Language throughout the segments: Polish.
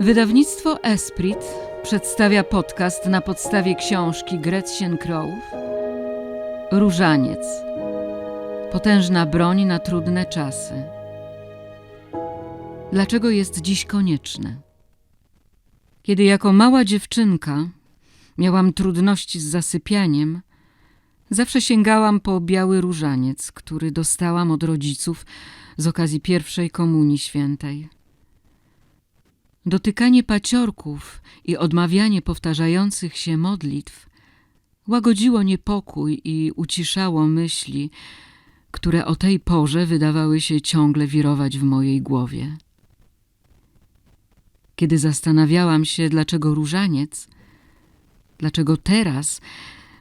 Wydawnictwo Esprit przedstawia podcast na podstawie książki Gretchen Crow Różaniec. Potężna broń na trudne czasy. Dlaczego jest dziś konieczne? Kiedy jako mała dziewczynka miałam trudności z zasypianiem, zawsze sięgałam po biały różaniec, który dostałam od rodziców z okazji pierwszej komunii świętej. Dotykanie paciorków i odmawianie powtarzających się modlitw łagodziło niepokój i uciszało myśli, które o tej porze wydawały się ciągle wirować w mojej głowie. Kiedy zastanawiałam się, dlaczego różaniec, dlaczego teraz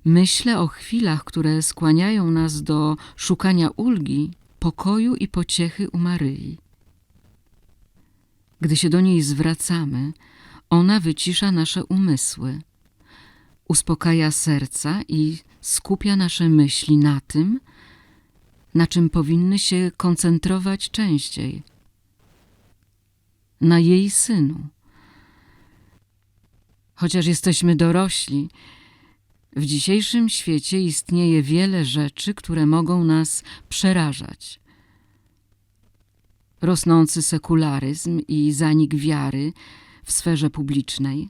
myślę o chwilach, które skłaniają nas do szukania ulgi, pokoju i pociechy u Maryi. Gdy się do niej zwracamy, ona wycisza nasze umysły, uspokaja serca i skupia nasze myśli na tym, na czym powinny się koncentrować częściej na jej synu. Chociaż jesteśmy dorośli, w dzisiejszym świecie istnieje wiele rzeczy, które mogą nas przerażać rosnący sekularyzm i zanik wiary w sferze publicznej,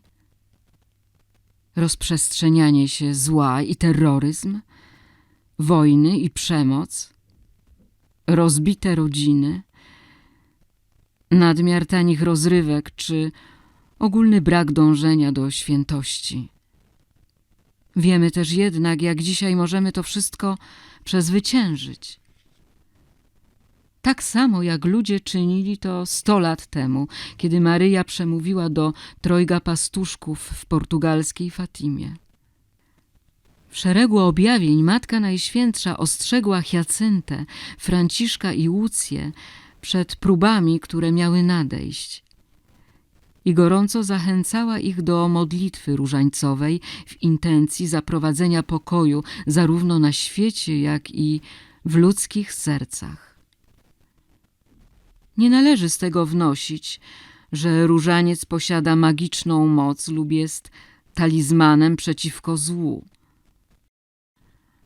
rozprzestrzenianie się zła i terroryzm, wojny i przemoc, rozbite rodziny, nadmiar tanich rozrywek czy ogólny brak dążenia do świętości. Wiemy też jednak, jak dzisiaj możemy to wszystko przezwyciężyć tak samo jak ludzie czynili to sto lat temu, kiedy Maryja przemówiła do trojga pastuszków w portugalskiej Fatimie. W szeregu objawień Matka Najświętsza ostrzegła Hiacyntę, Franciszka i Łucję przed próbami, które miały nadejść i gorąco zachęcała ich do modlitwy różańcowej w intencji zaprowadzenia pokoju zarówno na świecie, jak i w ludzkich sercach. Nie należy z tego wnosić, że różaniec posiada magiczną moc lub jest talizmanem przeciwko złu.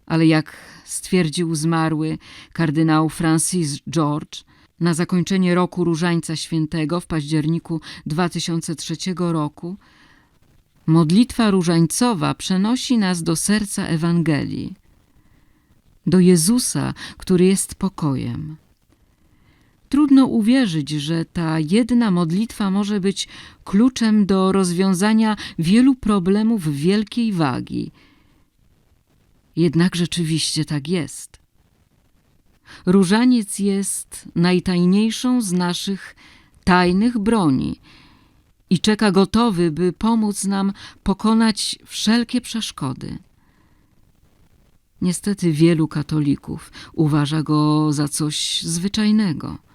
Ale jak stwierdził zmarły kardynał Francis George, na zakończenie roku Różańca Świętego w październiku 2003 roku, modlitwa różańcowa przenosi nas do serca Ewangelii, do Jezusa, który jest pokojem. Trudno uwierzyć, że ta jedna modlitwa może być kluczem do rozwiązania wielu problemów wielkiej wagi. Jednak rzeczywiście tak jest. Różaniec jest najtajniejszą z naszych tajnych broni i czeka gotowy, by pomóc nam pokonać wszelkie przeszkody. Niestety wielu katolików uważa go za coś zwyczajnego.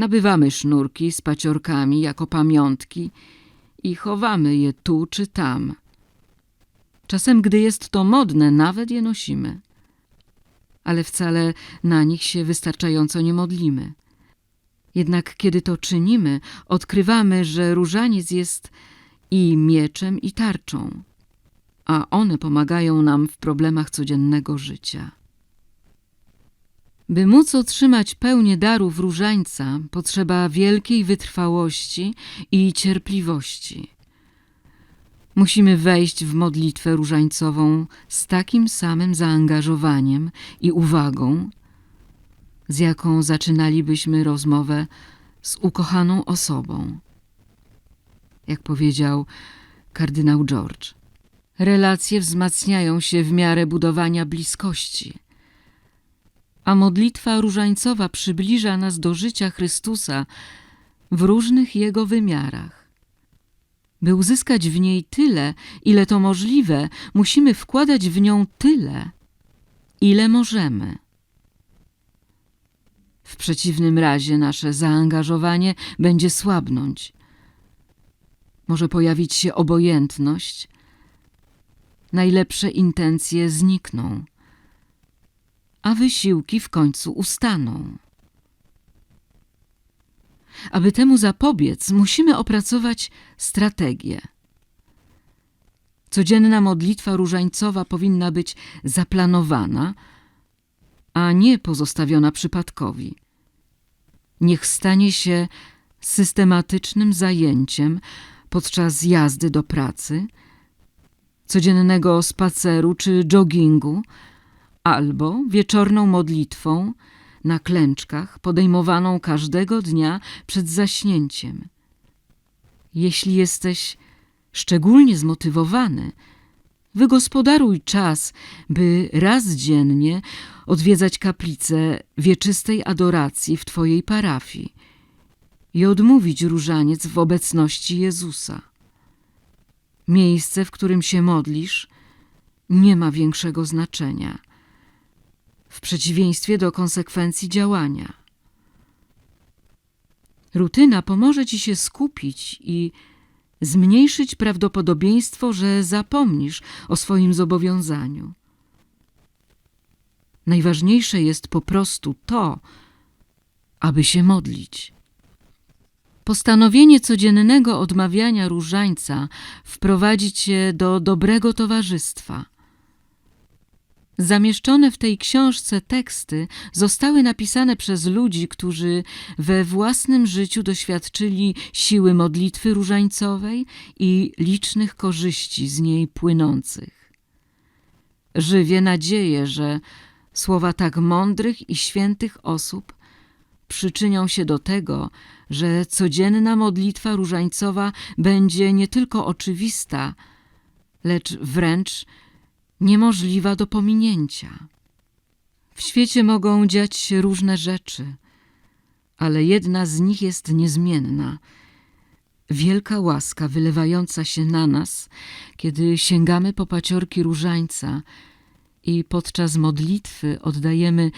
Nabywamy sznurki z paciorkami jako pamiątki i chowamy je tu czy tam. Czasem, gdy jest to modne, nawet je nosimy. Ale wcale na nich się wystarczająco nie modlimy. Jednak kiedy to czynimy, odkrywamy, że różaniec jest i mieczem, i tarczą, a one pomagają nam w problemach codziennego życia. By móc otrzymać pełnię darów różańca, potrzeba wielkiej wytrwałości i cierpliwości. Musimy wejść w modlitwę różańcową z takim samym zaangażowaniem i uwagą, z jaką zaczynalibyśmy rozmowę z ukochaną osobą. Jak powiedział kardynał George, relacje wzmacniają się w miarę budowania bliskości – a modlitwa różańcowa przybliża nas do życia Chrystusa w różnych Jego wymiarach. By uzyskać w niej tyle, ile to możliwe, musimy wkładać w nią tyle, ile możemy. W przeciwnym razie nasze zaangażowanie będzie słabnąć. Może pojawić się obojętność, najlepsze intencje znikną a wysiłki w końcu ustaną. Aby temu zapobiec, musimy opracować strategię. Codzienna modlitwa różańcowa powinna być zaplanowana, a nie pozostawiona przypadkowi. Niech stanie się systematycznym zajęciem podczas jazdy do pracy, codziennego spaceru czy joggingu, albo wieczorną modlitwą na klęczkach podejmowaną każdego dnia przed zaśnięciem. Jeśli jesteś szczególnie zmotywowany, wygospodaruj czas, by raz dziennie odwiedzać kaplicę wieczystej adoracji w Twojej parafii i odmówić różaniec w obecności Jezusa. Miejsce, w którym się modlisz, nie ma większego znaczenia, w przeciwieństwie do konsekwencji działania. Rutyna pomoże Ci się skupić i zmniejszyć prawdopodobieństwo, że zapomnisz o swoim zobowiązaniu. Najważniejsze jest po prostu to, aby się modlić. Postanowienie codziennego odmawiania różańca wprowadzi cię do dobrego towarzystwa. Zamieszczone w tej książce teksty zostały napisane przez ludzi, którzy we własnym życiu doświadczyli siły modlitwy różańcowej i licznych korzyści z niej płynących. Żywię nadzieję, że słowa tak mądrych i świętych osób przyczynią się do tego, że codzienna modlitwa różańcowa będzie nie tylko oczywista, lecz wręcz niemożliwa do pominięcia. W świecie mogą dziać się różne rzeczy, ale jedna z nich jest niezmienna. Wielka łaska wylewająca się na nas, kiedy sięgamy po paciorki różańca i podczas modlitwy oddajemy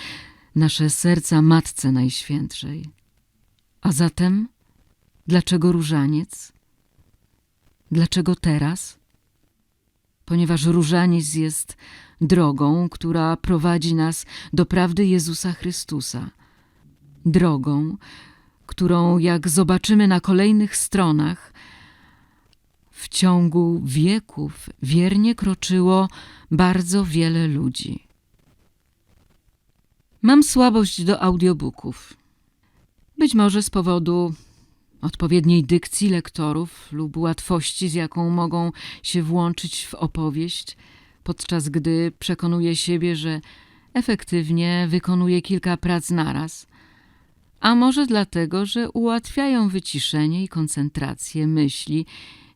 nasze serca Matce Najświętszej. A zatem, dlaczego różaniec? Dlaczego teraz? Ponieważ różaniec jest drogą, która prowadzi nas do prawdy Jezusa Chrystusa. Drogą, którą, jak zobaczymy na kolejnych stronach, w ciągu wieków wiernie kroczyło bardzo wiele ludzi. Mam słabość do audiobooków. Być może z powodu odpowiedniej dykcji lektorów lub łatwości, z jaką mogą się włączyć w opowieść, podczas gdy przekonuje siebie, że efektywnie wykonuje kilka prac naraz, a może dlatego, że ułatwiają wyciszenie i koncentrację myśli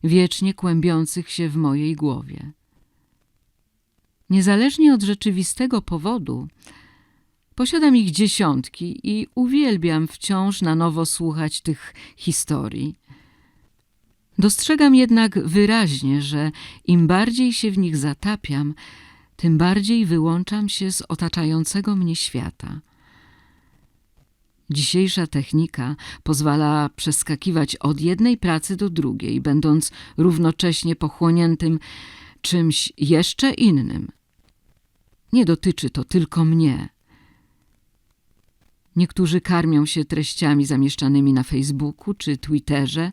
wiecznie kłębiących się w mojej głowie. Niezależnie od rzeczywistego powodu, Posiadam ich dziesiątki i uwielbiam wciąż na nowo słuchać tych historii. Dostrzegam jednak wyraźnie, że im bardziej się w nich zatapiam, tym bardziej wyłączam się z otaczającego mnie świata. Dzisiejsza technika pozwala przeskakiwać od jednej pracy do drugiej, będąc równocześnie pochłoniętym czymś jeszcze innym. Nie dotyczy to tylko mnie. Niektórzy karmią się treściami zamieszczanymi na Facebooku czy Twitterze,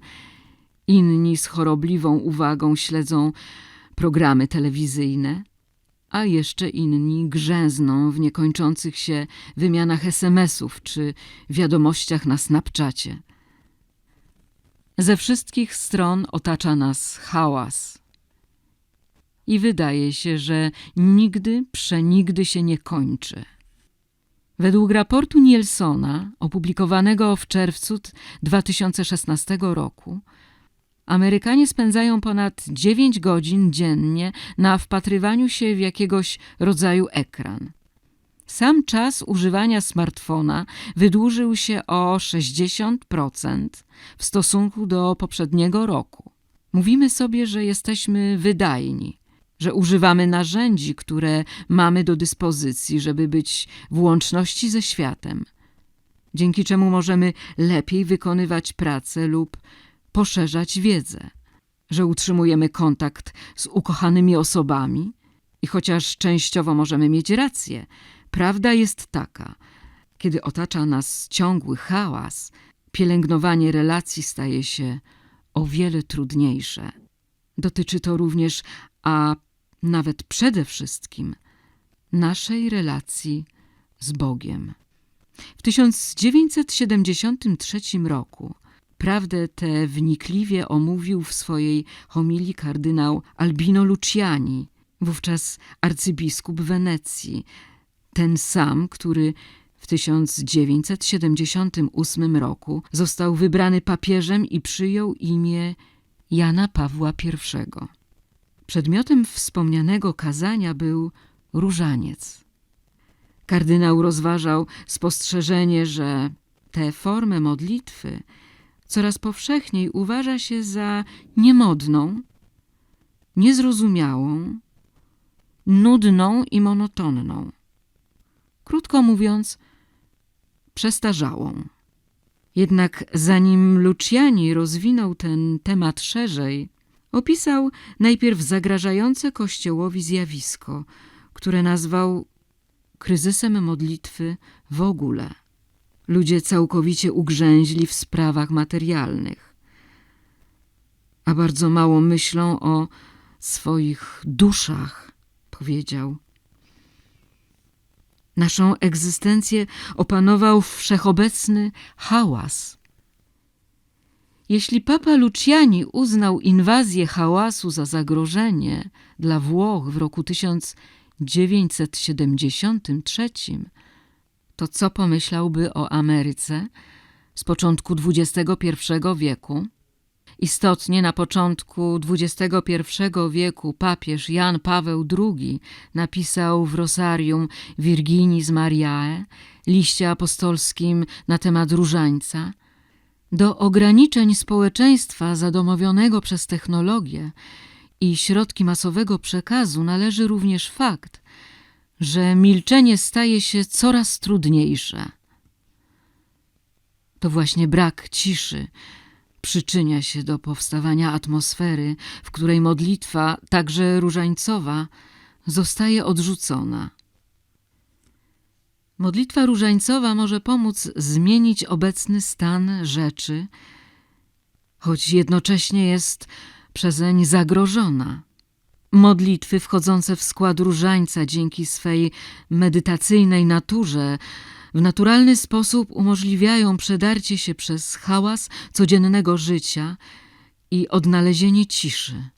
inni z chorobliwą uwagą śledzą programy telewizyjne, a jeszcze inni grzęzną w niekończących się wymianach SMS-ów czy wiadomościach na Snapchacie. Ze wszystkich stron otacza nas hałas. I wydaje się, że nigdy, przenigdy się nie kończy. Według raportu Nielsona, opublikowanego w czerwcu 2016 roku, Amerykanie spędzają ponad 9 godzin dziennie na wpatrywaniu się w jakiegoś rodzaju ekran. Sam czas używania smartfona wydłużył się o 60% w stosunku do poprzedniego roku. Mówimy sobie, że jesteśmy wydajni, że używamy narzędzi, które mamy do dyspozycji, żeby być w łączności ze światem, dzięki czemu możemy lepiej wykonywać pracę lub poszerzać wiedzę, że utrzymujemy kontakt z ukochanymi osobami i chociaż częściowo możemy mieć rację, prawda jest taka, kiedy otacza nas ciągły hałas, pielęgnowanie relacji staje się o wiele trudniejsze. Dotyczy to również, a nawet przede wszystkim, naszej relacji z Bogiem. W 1973 roku prawdę tę wnikliwie omówił w swojej homilii kardynał Albino Luciani, wówczas arcybiskup Wenecji, ten sam, który w 1978 roku został wybrany papieżem i przyjął imię Jana Pawła I. Przedmiotem wspomnianego kazania był różaniec. Kardynał rozważał spostrzeżenie, że tę formę modlitwy coraz powszechniej uważa się za niemodną, niezrozumiałą, nudną i monotonną. Krótko mówiąc, przestarzałą. Jednak zanim Luciani rozwinął ten temat szerzej, opisał najpierw zagrażające Kościołowi zjawisko, które nazwał kryzysem modlitwy w ogóle. Ludzie całkowicie ugrzęźli w sprawach materialnych, a bardzo mało myślą o swoich duszach, powiedział. Naszą egzystencję opanował wszechobecny hałas. Jeśli papa Luciani uznał inwazję hałasu za zagrożenie dla Włoch w roku 1973, to co pomyślałby o Ameryce z początku XXI wieku? Istotnie na początku XXI wieku papież Jan Paweł II napisał w Rosarium Virginis Mariae, liście apostolskim na temat różańca, do ograniczeń społeczeństwa zadomowionego przez technologię i środki masowego przekazu należy również fakt, że milczenie staje się coraz trudniejsze. To właśnie brak ciszy przyczynia się do powstawania atmosfery, w której modlitwa, także różańcowa, zostaje odrzucona. Modlitwa różańcowa może pomóc zmienić obecny stan rzeczy, choć jednocześnie jest przezeń zagrożona. Modlitwy wchodzące w skład różańca dzięki swej medytacyjnej naturze w naturalny sposób umożliwiają przedarcie się przez hałas codziennego życia i odnalezienie ciszy.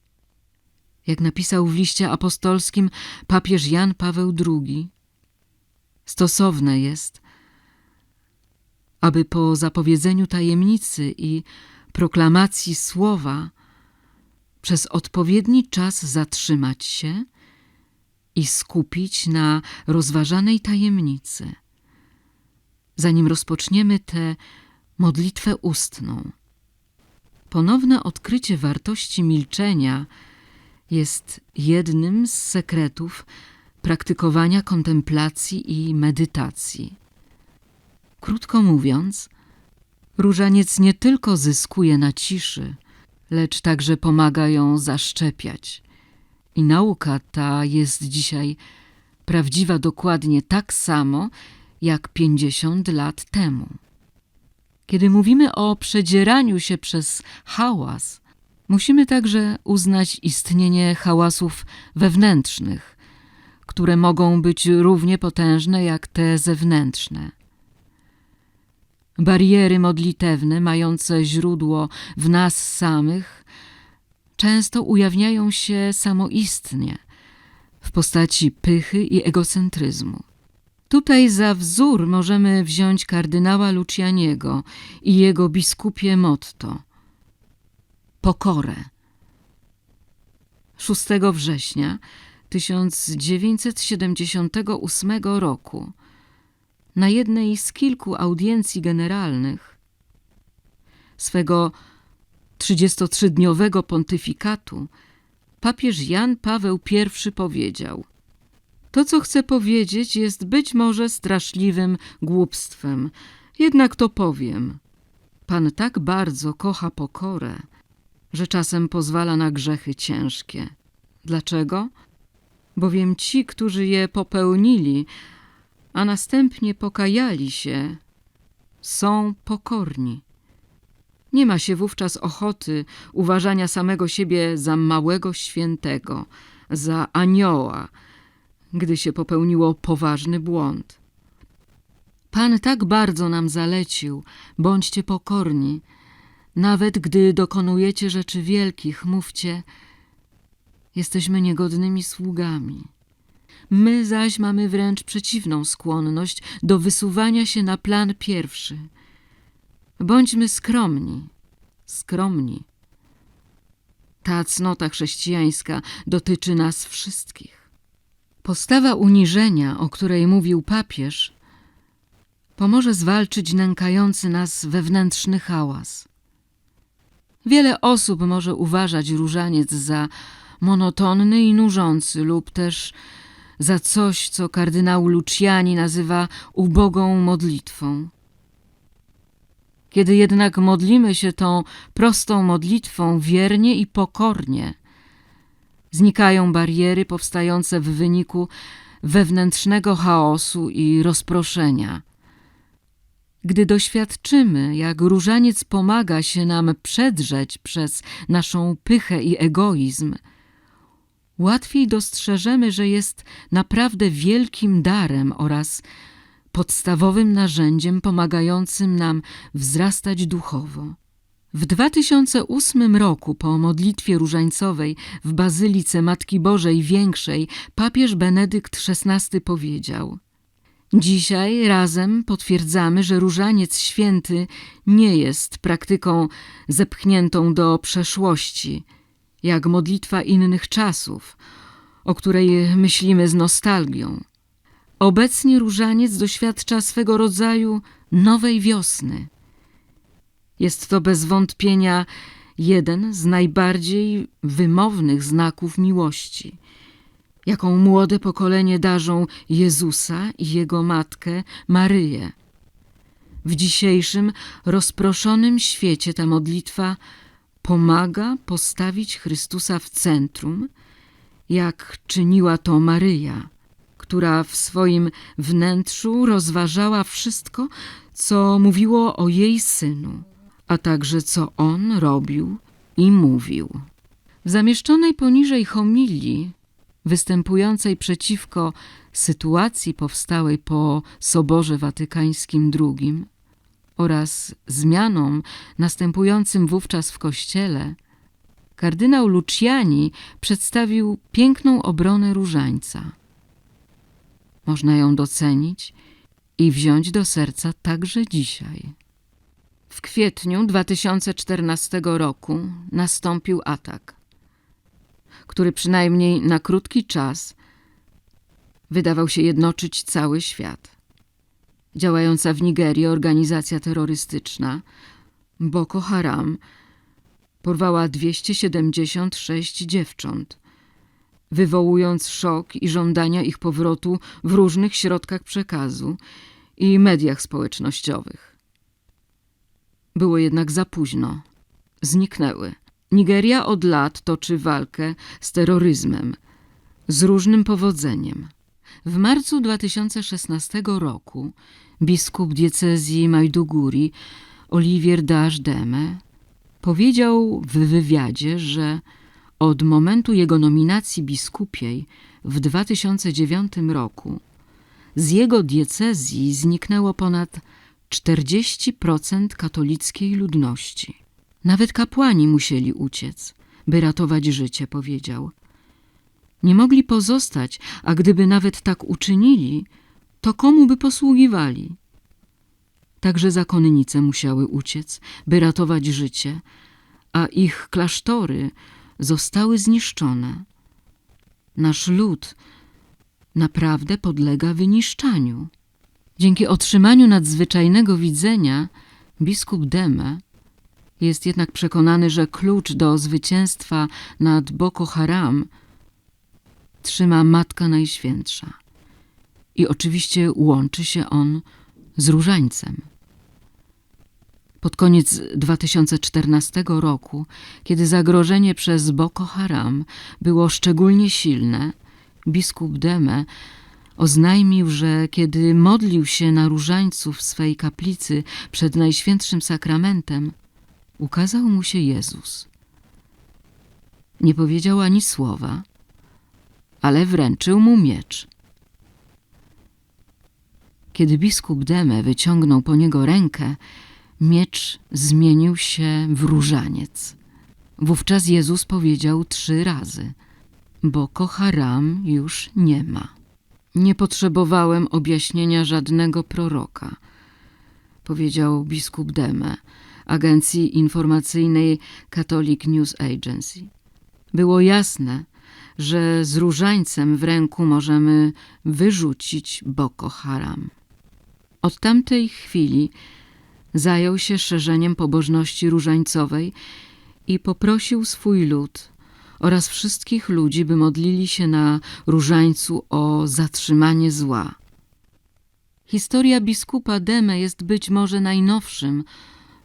Jak napisał w liście apostolskim papież Jan Paweł II, stosowne jest, aby po zapowiedzeniu tajemnicy i proklamacji słowa przez odpowiedni czas zatrzymać się i skupić na rozważanej tajemnicy – zanim rozpoczniemy tę modlitwę ustną. Ponowne odkrycie wartości milczenia jest jednym z sekretów praktykowania kontemplacji i medytacji. Krótko mówiąc, różaniec nie tylko zyskuje na ciszy, lecz także pomaga ją zaszczepiać. I nauka ta jest dzisiaj prawdziwa dokładnie tak samo, jak pięćdziesiąt lat temu. Kiedy mówimy o przedzieraniu się przez hałas, musimy także uznać istnienie hałasów wewnętrznych, które mogą być równie potężne jak te zewnętrzne. Bariery modlitewne, mające źródło w nas samych, często ujawniają się samoistnie w postaci pychy i egocentryzmu. Tutaj za wzór możemy wziąć kardynała Lucianiego i jego biskupie motto pokorę. 6 września 1978 roku na jednej z kilku audiencji generalnych swego 33-dniowego pontyfikatu papież Jan Paweł I powiedział – to, co chcę powiedzieć, jest być może straszliwym głupstwem, jednak to powiem. Pan tak bardzo kocha pokorę, że czasem pozwala na grzechy ciężkie. Dlaczego? Bowiem ci, którzy je popełnili, a następnie pokajali się, są pokorni. Nie ma się wówczas ochoty uważania samego siebie za małego świętego, za anioła, gdy się popełniło poważny błąd. Pan tak bardzo nam zalecił, bądźcie pokorni. Nawet gdy dokonujecie rzeczy wielkich, mówcie, jesteśmy niegodnymi sługami. My zaś mamy wręcz przeciwną skłonność do wysuwania się na plan pierwszy. Bądźmy skromni, skromni. Ta cnota chrześcijańska dotyczy nas wszystkich. Postawa uniżenia, o której mówił papież, pomoże zwalczyć nękający nas wewnętrzny hałas. Wiele osób może uważać różaniec za monotonny i nużący lub też za coś, co kardynał Luciani nazywa ubogą modlitwą. Kiedy jednak modlimy się tą prostą modlitwą wiernie i pokornie, znikają bariery powstające w wyniku wewnętrznego chaosu i rozproszenia. Gdy doświadczymy, jak różaniec pomaga się nam przedrzeć przez naszą pychę i egoizm, łatwiej dostrzeżemy, że jest naprawdę wielkim darem oraz podstawowym narzędziem pomagającym nam wzrastać duchowo. W 2008 roku po modlitwie różańcowej w Bazylice Matki Bożej Większej papież Benedykt XVI powiedział Dzisiaj razem potwierdzamy, że różaniec święty nie jest praktyką zepchniętą do przeszłości, jak modlitwa innych czasów, o której myślimy z nostalgią. Obecnie różaniec doświadcza swego rodzaju nowej wiosny. Jest to bez wątpienia jeden z najbardziej wymownych znaków miłości, jaką młode pokolenie darzą Jezusa i Jego matkę Maryję. W dzisiejszym rozproszonym świecie ta modlitwa pomaga postawić Chrystusa w centrum, jak czyniła to Maryja, która w swoim wnętrzu rozważała wszystko, co mówiło o jej synu, a także co on robił i mówił. W zamieszczonej poniżej homilii, występującej przeciwko sytuacji powstałej po Soborze Watykańskim II, oraz zmianom następującym wówczas w Kościele, kardynał Luciani przedstawił piękną obronę różańca. Można ją docenić i wziąć do serca także dzisiaj. W kwietniu 2014 roku nastąpił atak, który przynajmniej na krótki czas wydawał się jednoczyć cały świat działająca w Nigerii organizacja terrorystyczna Boko Haram porwała 276 dziewcząt, wywołując szok i żądania ich powrotu w różnych środkach przekazu i mediach społecznościowych. Było jednak za późno. Zniknęły. Nigeria od lat toczy walkę z terroryzmem, z różnym powodzeniem. W marcu 2016 roku biskup diecezji Majduguri Olivier Dash-Deme powiedział w wywiadzie, że od momentu jego nominacji biskupiej w 2009 roku z jego diecezji zniknęło ponad 40% katolickiej ludności. Nawet kapłani musieli uciec, by ratować życie, powiedział. Nie mogli pozostać, a gdyby nawet tak uczynili, to komu by posługiwali? Także zakonnice musiały uciec, by ratować życie, a ich klasztory zostały zniszczone. Nasz lud naprawdę podlega wyniszczaniu. Dzięki otrzymaniu nadzwyczajnego widzenia biskup Deme jest jednak przekonany, że klucz do zwycięstwa nad Boko Haram trzyma Matka Najświętsza. I oczywiście łączy się on z różańcem. Pod koniec 2014 roku, kiedy zagrożenie przez Boko Haram było szczególnie silne, biskup Deme oznajmił, że kiedy modlił się na różańcu w swej kaplicy przed Najświętszym Sakramentem, ukazał mu się Jezus. Nie powiedział ani słowa, ale wręczył mu miecz. Kiedy biskup Deme wyciągnął po niego rękę, miecz zmienił się w różaniec. Wówczas Jezus powiedział trzy razy: Boko Haram już nie ma. Nie potrzebowałem objaśnienia żadnego proroka, powiedział biskup Deme agencji informacyjnej Catholic News Agency. Było jasne, że z różańcem w ręku możemy wyrzucić Boko Haram. Od tamtej chwili zajął się szerzeniem pobożności różańcowej i poprosił swój lud oraz wszystkich ludzi, by modlili się na różańcu o zatrzymanie zła. Historia biskupa Deme jest być może najnowszym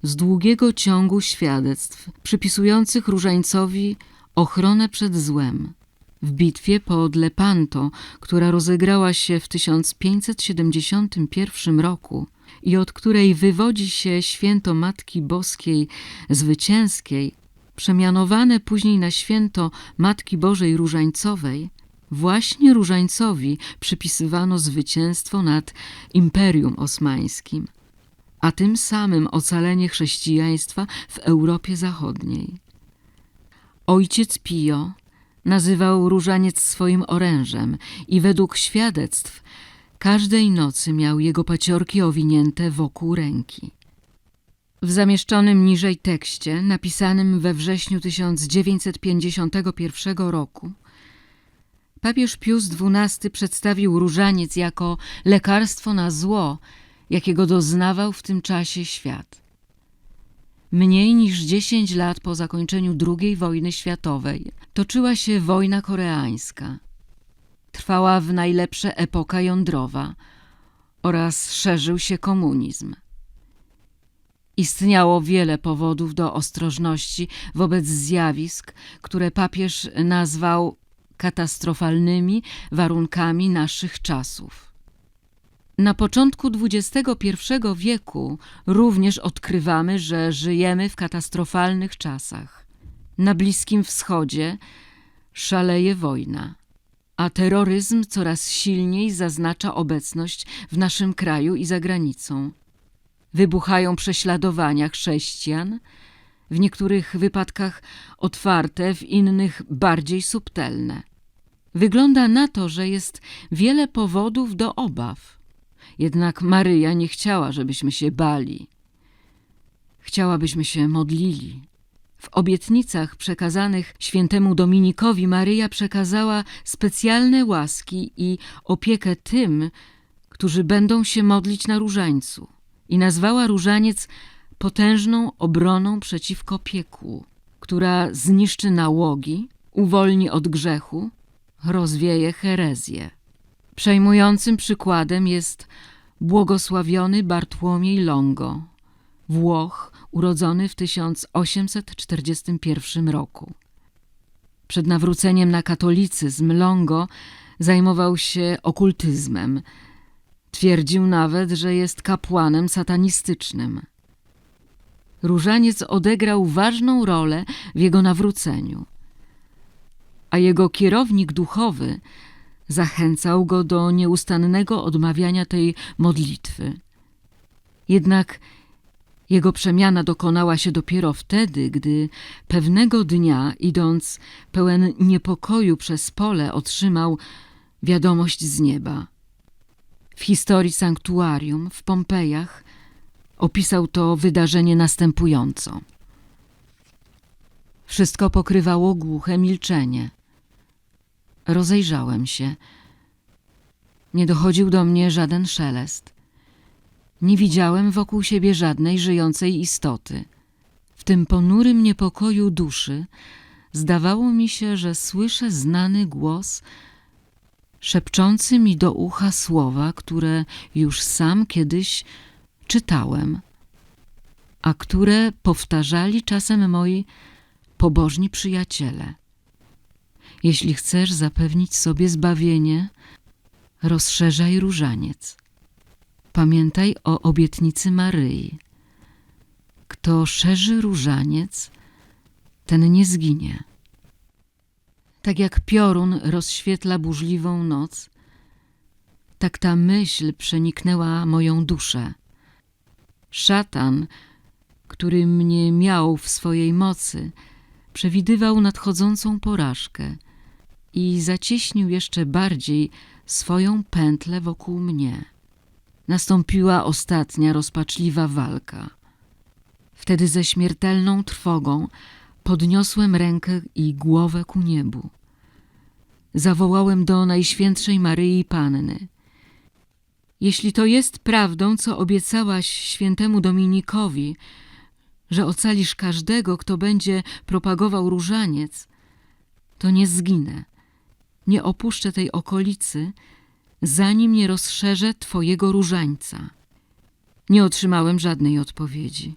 z długiego ciągu świadectw przypisujących różańcowi ochronę przed złem. W bitwie pod Lepanto, która rozegrała się w 1571 roku i od której wywodzi się święto Matki Boskiej Zwycięskiej, przemianowane później na święto Matki Bożej Różańcowej, właśnie Różańcowi przypisywano zwycięstwo nad Imperium Osmańskim, a tym samym ocalenie chrześcijaństwa w Europie Zachodniej. Ojciec Pio nazywał różaniec swoim orężem i według świadectw każdej nocy miał jego paciorki owinięte wokół ręki. W zamieszczonym niżej tekście, napisanym we wrześniu 1951 roku, papież Pius XII przedstawił różaniec jako lekarstwo na zło, jakiego doznawał w tym czasie świat. Mniej niż 10 lat po zakończeniu II wojny światowej toczyła się wojna koreańska. Trwała w najlepsze epoka jądrowa oraz szerzył się komunizm. Istniało wiele powodów do ostrożności wobec zjawisk, które papież nazwał katastrofalnymi warunkami naszych czasów. Na początku XXI wieku również odkrywamy, że żyjemy w katastrofalnych czasach. Na Bliskim Wschodzie szaleje wojna, a terroryzm coraz silniej zaznacza obecność w naszym kraju i za granicą. Wybuchają prześladowania chrześcijan, w niektórych wypadkach otwarte, w innych bardziej subtelne. Wygląda na to, że jest wiele powodów do obaw. Jednak Maryja nie chciała, żebyśmy się bali. Chciałabyśmy się modlili. W obietnicach przekazanych świętemu Dominikowi Maryja przekazała specjalne łaski i opiekę tym, którzy będą się modlić na różańcu i nazwała różaniec potężną obroną przeciwko piekłu, która zniszczy nałogi, uwolni od grzechu, rozwieje herezję. Przejmującym przykładem jest błogosławiony Bartłomiej Longo, Włoch urodzony w 1841 roku. Przed nawróceniem na katolicyzm Longo zajmował się okultyzmem. Twierdził nawet, że jest kapłanem satanistycznym. Różaniec odegrał ważną rolę w jego nawróceniu, a jego kierownik duchowy zachęcał go do nieustannego odmawiania tej modlitwy. Jednak jego przemiana dokonała się dopiero wtedy, gdy pewnego dnia, idąc pełen niepokoju przez pole, otrzymał wiadomość z nieba. W historii sanktuarium w Pompejach opisał to wydarzenie następująco. Wszystko pokrywało głuche milczenie. Rozejrzałem się. Nie dochodził do mnie żaden szelest. Nie widziałem wokół siebie żadnej żyjącej istoty. W tym ponurym niepokoju duszy zdawało mi się, że słyszę znany głos szepczący mi do ucha słowa, które już sam kiedyś czytałem, a które powtarzali czasem moi pobożni przyjaciele. Jeśli chcesz zapewnić sobie zbawienie, rozszerzaj różaniec. Pamiętaj o obietnicy Maryi. Kto szerzy różaniec, ten nie zginie. Tak jak piorun rozświetla burzliwą noc, tak ta myśl przeniknęła moją duszę. Szatan, który mnie miał w swojej mocy, przewidywał nadchodzącą porażkę i zacieśnił jeszcze bardziej swoją pętlę wokół mnie. Nastąpiła ostatnia rozpaczliwa walka. Wtedy ze śmiertelną trwogą podniosłem rękę i głowę ku niebu. Zawołałem do Najświętszej Maryi Panny. Jeśli to jest prawdą, co obiecałaś świętemu Dominikowi, że ocalisz każdego, kto będzie propagował różaniec, to nie zginę. Nie opuszczę tej okolicy, zanim nie rozszerzę Twojego różańca. Nie otrzymałem żadnej odpowiedzi.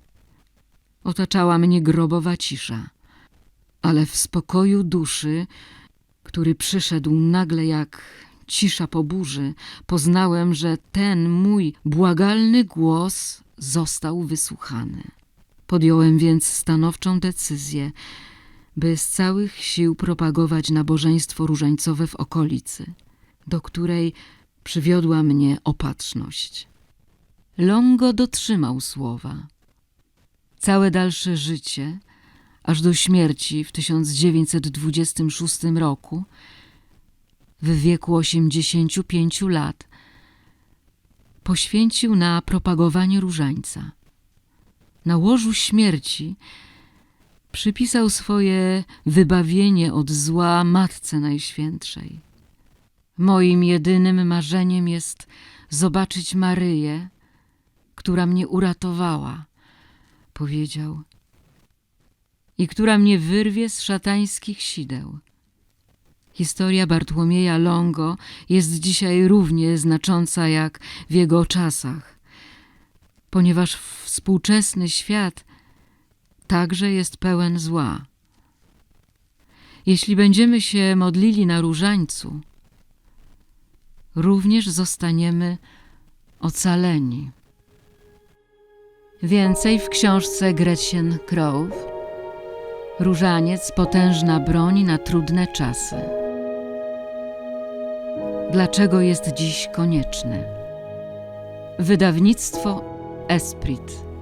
Otaczała mnie grobowa cisza, ale w spokoju duszy, który przyszedł nagle jak cisza po burzy, poznałem, że ten mój błagalny głos został wysłuchany. Podjąłem więc stanowczą decyzję, by z całych sił propagować nabożeństwo różańcowe w okolicy, do której przywiodła mnie opatrzność. Longo dotrzymał słowa. Całe dalsze życie, aż do śmierci w 1926 roku, w wieku 85 lat, poświęcił na propagowanie różańca. Na łożu śmierci przypisał swoje wybawienie od zła Matce Najświętszej. Moim jedynym marzeniem jest zobaczyć Maryję, która mnie uratowała, powiedział, i która mnie wyrwie z szatańskich sideł. Historia Bartłomieja Longo jest dzisiaj równie znacząca jak w jego czasach, ponieważ współczesny świat także jest pełen zła. Jeśli będziemy się modlili na różańcu, również zostaniemy ocaleni. Więcej w książce Gretchen Crowe Różaniec potężna broń na trudne czasy. Dlaczego jest dziś konieczny? Wydawnictwo Esprit